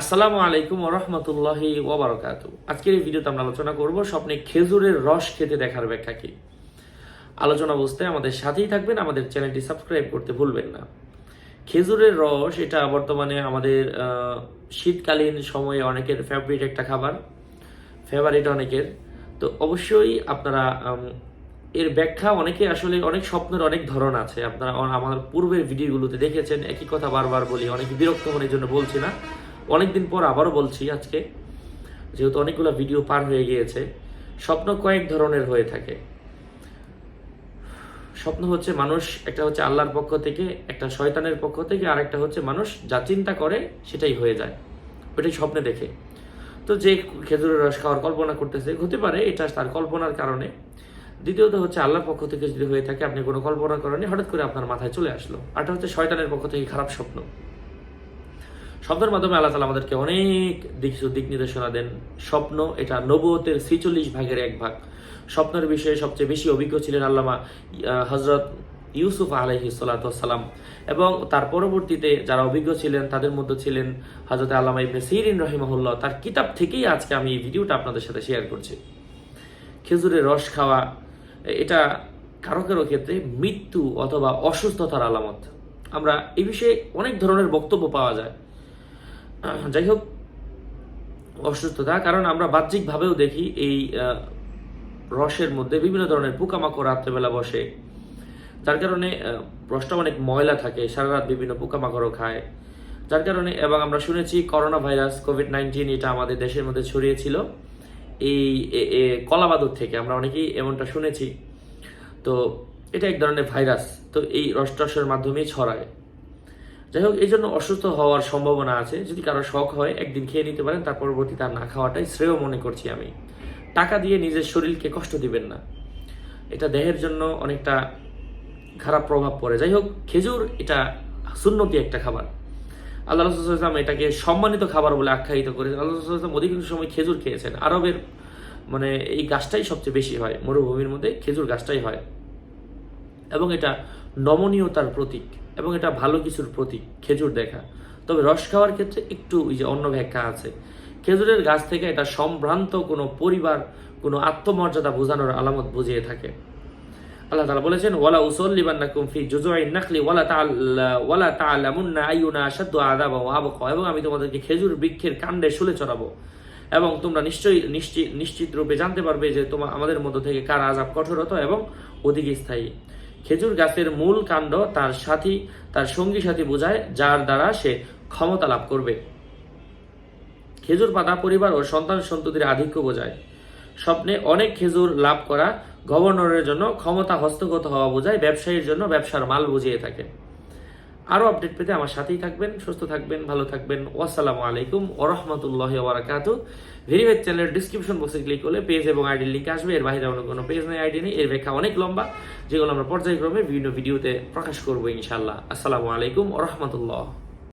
আসসালামু আলাইকুম ওরহমতুল্লাহি ওবরাকাত আজকের এই ভিডিওতে আমরা আলোচনা করব স্বপ্নে খেজুরের রস খেতে দেখার ব্যাখ্যা কি। আলোচনা বুঝতে আমাদের সাথেই থাকবেন, আমাদের চ্যানেলটি সাবস্ক্রাইব করতে ভুলবেন না। খেজুরের রস, এটা বর্তমানে আমাদের শীতকালীন সময়ে অনেকের ফেভারিট একটা খাবার ফেভারিট অনেকের। তো অবশ্যই আপনারা এর ব্যাখ্যা অনেকে আসলে অনেক স্বপ্নের অনেক ধরন আছে। আপনারা আমার পূর্বের ভিডিওগুলোতে দেখেছেন, একই কথা বারবার বলি, অনেক বিরক্ত এই জন্য বলছি না। অনেকদিন পর আবারও বলছি আজকে, যেহেতু অনেকগুলো ভিডিও পার হয়ে গিয়েছে, স্বপ্ন কয়েক ধরনের হয়ে থাকে। স্বপ্ন হচ্ছে মানুষ, একটা হচ্ছে আল্লাহর পক্ষ থেকে, একটা শয়তানের পক্ষ থেকে, আর একটা হচ্ছে মানুষ যা চিন্তা করে সেটাই হয়ে যায়। ওইটাই স্বপ্নে দেখে। তো যে খেজুরের রস খাওয়ার কল্পনা করতেছে, হতে পারে এটা তার কল্পনার কারণে। দ্বিতীয়ত হচ্ছে আল্লাহর পক্ষ থেকে যদি হয়ে থাকে, আপনি কোনো কল্পনা করেনি হঠাৎ করে আপনার মাথায় চলে আসলো। আরটা হচ্ছে শয়তানের পক্ষ থেকে খারাপ স্বপ্ন। শব্দের মাধ্যমে আল্লাহ তালা আমাদেরকে অনেক দিক দিক নির্দেশনা দেন। স্বপ্ন, এটা নবতের ছিচল্লিশ ভাগের এক ভাগ। স্বপ্নের বিষয়ে সবচেয়ে বেশি অভিজ্ঞ ছিলেন আল্লামা হজরত ইউসুফ আলহি সালাম এবং তার পরবর্তীতে যারা অভিজ্ঞ ছিলেন, তাদের মধ্যে ছিলেন হজরত আল্লামা ইবনে সিরিন রহিমাহুল্লাহ। তার কিতাব থেকেই আজকে আমি এই ভিডিওটা আপনাদের সাথে শেয়ার করছি। খেজুরের রস খাওয়া, এটা কারও কারও ক্ষেত্রে মৃত্যু অথবা অসুস্থতার আলামত। আমরা এই বিষয়ে অনেক ধরনের বক্তব্য পাওয়া যায়। যাই হোক, অসুস্থতা, কারণ আমরা বাহ্যিকভাবেও দেখি এই রসের মধ্যে বিভিন্ন ধরনের পোকামাকড় রাত্রেবেলা বসে। যার কারণে রসটা অনেক ময়লা থাকে সারা রাত বিভিন্ন পোকামাকড়ও খায়। যার কারণে, এবং আমরা শুনেছি করোনা ভাইরাস কোভিড নাইন্টিন এটা আমাদের দেশের মধ্যে ছড়িয়েছিল। এই কলাবাদুর থেকে আমরা অনেকেই এমনটা শুনেছি। তো এটা এক ধরনের ভাইরাস। তো এই রসটসের মাধ্যমেই ছড়ায়। যাই হোক এই জন্য অসুস্থ হওয়ার সম্ভাবনা আছে। যদি কারও শখ হয়, একদিন খেয়ে নিতে পারেন, তার পরবর্তী তার না খাওয়াটাই শ্রেয় মনে করছি আমি। টাকা দিয়ে নিজের শরীরকে কষ্ট দিবেন না। এটা দেহের জন্য অনেকটা খারাপ প্রভাব পড়ে। যাই হোক খেজুর এটা সুন্নতি একটা খাবার। আল্লাহ রসুলাম এটাকে সম্মানিত খাবার বলে আখ্যায়িত করেছেন। আল্লাহ রসুলাম অধিকাংশ সময় খেজুর খেয়েছেন। আরবের মানে এই গাছটাই সবচেয়ে বেশি হয়। মরুভূমির মধ্যে খেজুর গাছটাই হয়। এবং এটা নমনীয়তার প্রতীক এবং এটা ভালো কিছুর প্রতীক, খেজুর দেখা। তবে রস খাওয়ার ক্ষেত্রে একটু ওই যে অন্য ব্যাখ্যা আছে। খেজুরের গাছ থেকে এটা সম্ভ্রান্ত কোনো পরিবার, কোনো আত্মমর্যাদা বোঝানোর আলামত বুঝিয়ে থাকে। আল্লাহ তাআলা বলেছেন, ওয়ালা উসাল্লিবান্নাকুম ফি জুজুইন নাখলি ওয়ালা তাআল, ওয়ালা তাআলামুন্না আইয়ুনা আশাদ্দু আযাবা ওয়া আবকা এবং আমি তোমাদেরকে খেজুর বৃক্ষের কাণ্ডে শুলে চড়াবো। এবং তোমরা নিশ্চয়ই নিশ্চিত নিশ্চিত রূপে জানতে পারবে যে তোমার আমাদের মধ্য থেকে কার আযাব কঠোরত এবং অধিক স্থায়ী। খেজুর গাছের মূল কাণ্ড তার সাথী, তার সঙ্গী সাথী বোঝায়, যার দ্বারা সে ক্ষমতা লাভ করবে। খেজুর পাতা পরিবার ও সন্তান সন্ততির আধিক্য বোঝায়। স্বপ্নে অনেক খেজুর লাভ করা গভর্নরের জন্য ক্ষমতা হস্তগত হওয়া বোঝায়, ব্যবসায়ীর জন্য ব্যবসার মাল বুঝিয়ে থাকে। আরও আপডেট পেতে আমার সাথেই থাকবেন, সুস্থ থাকবেন, ভালো থাকবেন। ওয়াসালামু আলাইকুম ওরহমতুল্লাহ ওবরাকাতু ভেরিফাইড চ্যানেলের ডিসক্রিপশন বক্সে ক্লিক করলে পেজ এবং আইডির লিঙ্ক আসবে। এর বাইরে অন্য কোনো পেজ নেই আইডি নেই, এর ব্যাখ্যা অনেক লম্বা। যেগুলো আমরা পর্যায়ক্রমে বিভিন্ন ভিডিওতে প্রকাশ করব ইনশাল্লাহ আসসালামু আলাইকুম ওরহমতুল্লাহ